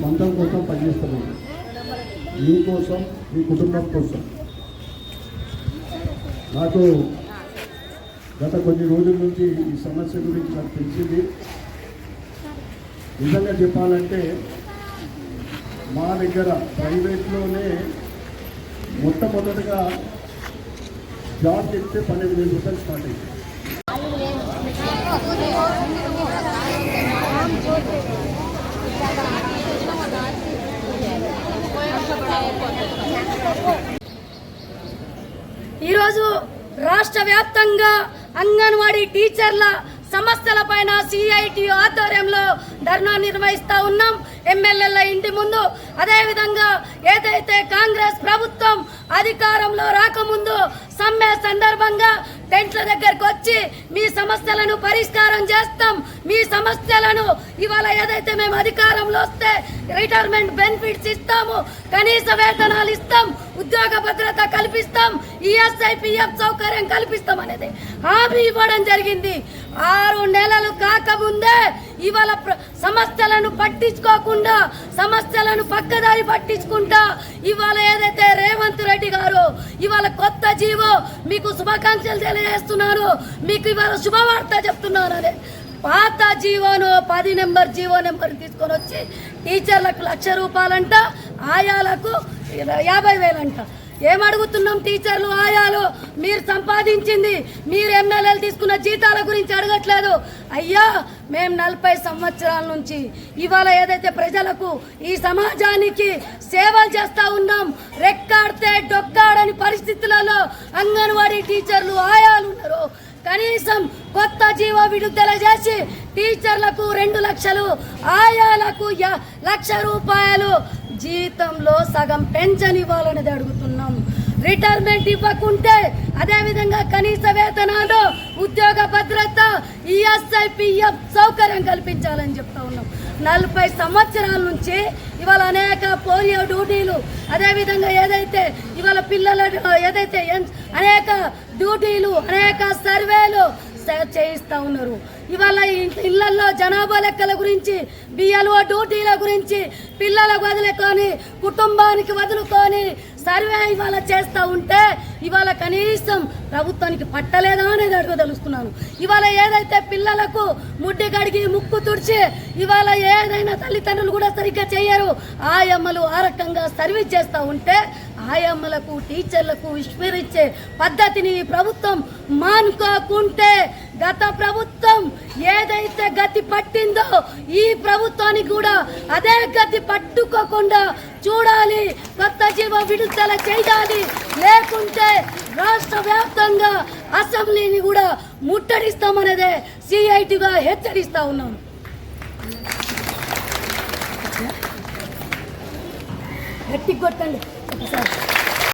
సొంతం కోసం పనిచేస్తున్నాను మీ కోసం మీ కుటుంబం కోసం. నాకు గత కొన్ని రోజుల నుంచి ఈ సమస్య గురించి నాకు తెలిసింది. నిజంగా చెప్పాలంటే మా దగ్గర ప్రైవేట్లోనే మొట్టమొదటిగా జాబ్ చెప్తే పన్నెండు వేల రూపాయలు స్టార్ట్ అయింది. ఈరోజు రాష్ట్ర వ్యాప్తంగా అంగన్వాడీ టీచర్ల సమస్యల పైన సిఐటి ఆధ్వర్యంలో ధర్నా నిర్వహిస్తూ ఉన్నాం. ఎమ్మెల్యేల ఇంటి ముందు అదేవిధంగా ఏదైతే కాంగ్రెస్ ప్రభుత్వం అధికారంలో రాకముందు సమ్మె సందర్భంగా టెంట్ల దగ్గరకు వచ్చి మీ సమస్యలను పరిష్కారం చేస్తాం. మీ సమస్యలను ఇవాళ ఏదైతే మేము అధికారంలో వస్తే రిటైర్మెంట్ బెనిఫిట్స్ ఇస్తాము. కనీస వేతనాలు ఇస్తాం. ఉద్యోగ భద్రత కల్పిస్తాం. ఈఎస్ఐ పిఎఫ్ సౌకర్యం కల్పిస్తాం అనేది హామీ ఇవ్వడం జరిగింది. ఆరు నెలలు కాకముందే ఇవాళ సమస్యలను పట్టించుకోకుండా సమస్యలను పక్కదారి పట్టించుకుంటా ఇవాళ ఏదైతే రేవంత్ రెడ్డి గారు ఇవాళ కొత్త జీవో మీకు శుభాకాంక్షలు తెలియజేస్తున్నారు మీకు ఇవాళ శుభవార్త చెప్తున్నారు అదే పాత జీవోను పది నెంబర్ జీవో నెంబర్ తీసుకొని వచ్చి టీచర్లకు లక్ష రూపాయలంట ఆయాలకు యాభై వేలంట. ఏమడుగుతున్నాం టీచర్లు ఆయాలు? మీరు సంపాదించింది మీరు ఎమ్మెల్యేలు తీసుకున్న జీతాల గురించి అడగట్లేదు. అయ్యా మేము నలభై సంవత్సరాల నుంచి ఇవాళ ఏదైతే ప్రజలకు ఈ సమాజానికి సేవలు చేస్తూ ఉన్నాం రెక్కాడితే డొక్కాడని పరిస్థితులలో అంగన్వాడీ టీచర్లు ఆయాలు ఉన్నారు కనీసం కొత్త జీవ విడుదల చేసి టీచర్లకు రెండు లక్షలు ఆయాలకు య- లక్ష రూపాయలు జీతంలో సగం పెన్షన్ ఇవ్వాలనేది అడుగుతున్నాం. రిటైర్మెంట్ ఇవ్వకుంటే అదేవిధంగా కనీస వేతనాలు ఉద్యోగ భద్రత ఈఎస్ఐ పిఎఫ్ సౌకర్యం కల్పించాలని చెప్తా ఉన్నాం. నలభై సంవత్సరాల నుంచి ఇవాళ అనేక పోలియో డ్యూటీలు అదేవిధంగా ఏదైతే ఇవాళ పిల్లల ఏదైతే ఎన్- అనేక డ్యూటీలు అనేక సర్వేలు చేయిస్తూ ఉన్నారు. ఇవాళ ఇళ్ళలో జనాభా లెక్కల గురించి బిఎల్ఓ డ్యూటీల గురించి పిల్లలకు వదులుకొని కుటుంబానికి వదులుకొని సర్వే ఇవాళ చేస్తూ ఉంటే ఇవాళ కనీసం ప్రభుత్వానికి పట్టలేదా అనేది అడగదలుస్తున్నాను ఇవాళ ఏదైతే పిల్లలకు ముడ్డి కడిగి ముక్కు తుడిచి ఇవాళ ఏదైనా తల్లిదండ్రులు కూడా సరిగ్గా చేయరు. ఆయమ్మలు ఆ రకంగా సర్వీస్ చేస్తూ ఉంటే ఆయమ్మలకు టీచర్లకు విస్మరించే పద్ధతిని ప్రభుత్వం మానుకోకుంటే గత ప్రభుత్వం ఏదైతే గతి పట్టిందో ఈ ప్రభుత్వానికి కూడా అదే గతి పట్టుకోకుండా చూడాలి కొత్త జీవ విడుదల చేయాలి. లేకుంటే రాష్ట్ర వ్యాప్తంగా అసెంబ్లీని కూడా ముట్టడిస్తామనేదే సిఐటిగా హెచ్చరిస్తా ఉన్నాం. గట్టి కొట్టండి 那算了。